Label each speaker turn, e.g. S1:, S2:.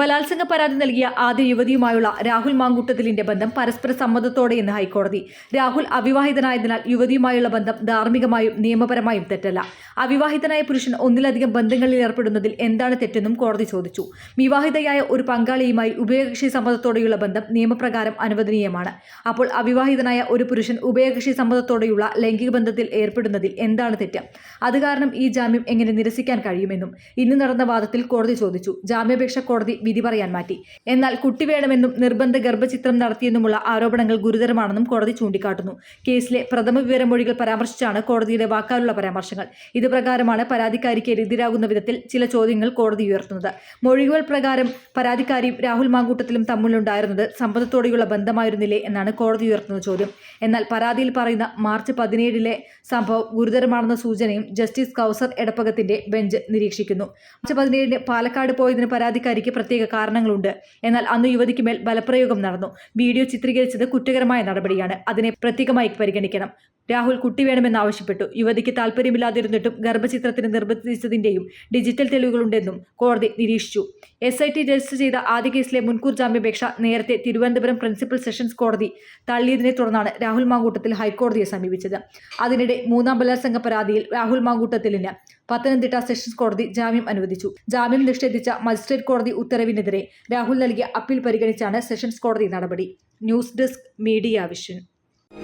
S1: ബലാത്സംഗ പരാതി നൽകിയ ആദ്യ യുവതിയുമായുള്ള രാഹുൽ മാങ്കൂട്ടത്തിലിന്റെ ബന്ധം പരസ്പര സമ്മതത്തോടെയെന്ന് ഹൈക്കോടതി. രാഹുൽ അവിവാഹിതനായതിനാൽ യുവതിയുമായുള്ള ബന്ധം ധാർമ്മികമായും നിയമപരമായും തെറ്റല്ല. അവിവാഹിതനായ പുരുഷൻ ഒന്നിലധികം ബന്ധങ്ങളിൽ ഏർപ്പെടുന്നതിൽ എന്താണ് തെറ്റെന്നും കോടതി ചോദിച്ചു. വിവാഹിതയായ ഒരു പങ്കാളിയുമായി ഉഭയകക്ഷി സമ്മതത്തോടെയുള്ള ബന്ധം നിയമപ്രകാരം അനുവദനീയമാണ്. അപ്പോൾ അവിവാഹിതനായ ഒരു പുരുഷൻ ഉഭയകക്ഷി സമ്മതത്തോടെയുള്ള ലൈംഗിക ബന്ധത്തിൽ ഏർപ്പെടുന്നതിൽ എന്താണ് തെറ്റ്? അത് കാരണം ഈ ജാമ്യം എങ്ങനെ നിരസിക്കാൻ കഴിയുമെന്നും ഇന്ന് നടന്ന വാദത്തിൽ കോടതി ചോദിച്ചു. ജാമ്യാപേക്ഷ കോടതി വിധി പറയാൻ മാറ്റി. എന്നാൽ കുട്ടി വേണമെന്നും നിർബന്ധ ഗർഭചിത്രം നടത്തിയെന്നുമുള്ള ആരോപണങ്ങൾ ഗുരുതരമാണെന്നും കോടതി ചൂണ്ടിക്കാട്ടുന്നു. കേസിലെ പ്രഥമ വിവരമൊഴികൾ പരാമർശിച്ചാണ് കോടതിയുടെ വാക്കാലുള്ള പരാമർശങ്ങൾ. ഇത് പ്രകാരമാണ് പരാതിക്കാരിക്ക് എതിരാകുന്ന വിധത്തിൽ ചില ചോദ്യങ്ങൾ കോടതി ഉയർത്തുന്നത്. മൊഴികൾ പ്രകാരം പരാതിക്കാരിയും രാഹുൽ മാങ്കൂട്ടത്തിലും തമ്മിലുണ്ടായിരുന്നത് സമ്മതത്തോടെയുള്ള ബന്ധമായിരുന്നില്ലേ എന്നാണ് കോടതി ഉയർത്തുന്ന ചോദ്യം. എന്നാൽ പരാതിയിൽ പറയുന്ന മാർച്ച് പതിനേഴിലെ സംഭവം ഗുരുതരമാണെന്ന സൂചനയും ജസ്റ്റിസ് കൗസർ എടപ്പകത്തിന്റെ ബെഞ്ച് നിരീക്ഷിക്കുന്നു. മാർച്ച് പതിനേഴിന് പാലക്കാട് പോയതിന് പരാതിക്കാരിക്ക് പ്രത്യേക കാരണങ്ങളുണ്ട്. എന്നാൽ അന്ന് യുവതിക്ക് മേൽ ബലപ്രയോഗം നടന്നു. വീഡിയോ ചിത്രീകരിച്ചത് കുറ്റകരമായ നടപടിയാണ്. അതിനെ പ്രത്യേകമായി പരിഗണിക്കണം. രാഹുൽ കുട്ടി വേണമെന്നാവശ്യപ്പെട്ടു. യുവതിക്ക് താല്പര്യമില്ലാതിരുന്നിട്ടും ഗർഭചിത്രത്തിന് നിർബന്ധിച്ചതിന്റെയും ഡിജിറ്റൽ തെളിവുകളുണ്ടെന്നും കോടതി നിരീക്ഷിച്ചു. എസ് ഐ ടി രജിസ്റ്റർ ചെയ്ത ആദ്യ കേസിലെ മുൻകൂർ ജാമ്യാപേക്ഷ നേരത്തെ തിരുവനന്തപുരം പ്രിൻസിപ്പൽ സെഷൻസ് കോടതി തള്ളിയതിനെ തുടർന്നാണ് രാഹുൽ മാങ്കൂട്ടത്തിൽ ഹൈക്കോടതിയെ സമീപിച്ചത്. അതിനിടെ മൂന്നാം ബലാത്സംഗ പരാതിയിൽ രാഹുൽ മാങ്കൂട്ടത്തിലിന് പത്തനംതിട്ട സെഷൻസ് കോടതി ജാമ്യം അനുവദിച്ചു. ജാമ്യം നിഷേധിച്ച മജിസ്ട്രേറ്റ് കോടതി ഉത്തരവിനെതിരെ രാഹുൽ നൽകിയ അപ്പീൽ പരിഗണിച്ചാണ് സെഷൻസ് കോടതി നടപടി. News desk media vision.